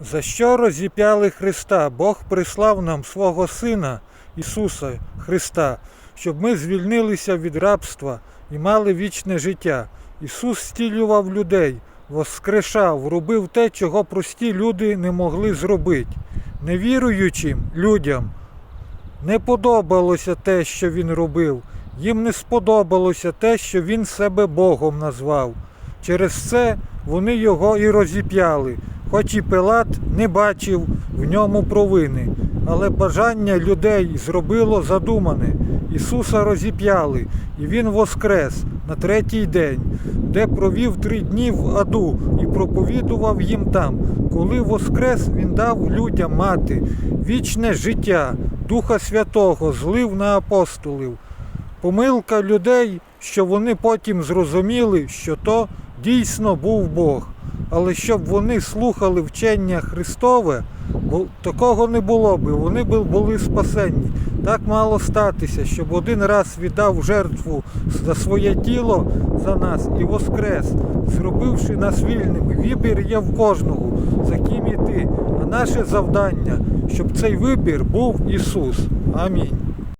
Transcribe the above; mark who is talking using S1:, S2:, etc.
S1: За що розіп'яли Христа? Бог прислав нам свого Сина Ісуса Христа, щоб ми звільнилися від рабства і мали вічне життя. Ісус стілював людей, воскрешав, робив те, чого прості люди не могли зробити. Невіруючим людям не подобалося те, що він робив. Їм не сподобалося те, що він себе Богом назвав. Через це вони його і розіп'яли, хоч і Пилат не бачив в ньому провини. Але бажання людей зробило задумане. Ісуса розіп'яли, і Він воскрес на третій день, де провів три дні в аду і проповідував їм там. Коли воскрес, Він дав людям мати вічне життя, Духа Святого злив на апостолів. Помилка людей, що вони потім зрозуміли, що то дійсно був Бог. Але щоб вони слухали вчення Христове, бо такого не було би, вони були спасенні. Так мало статися, щоб один раз віддав жертву за своє тіло за нас і воскрес, зробивши нас вільними. Вибір є в кожного, за ким іти. А наше завдання, щоб цей вибір був Ісус. Амінь.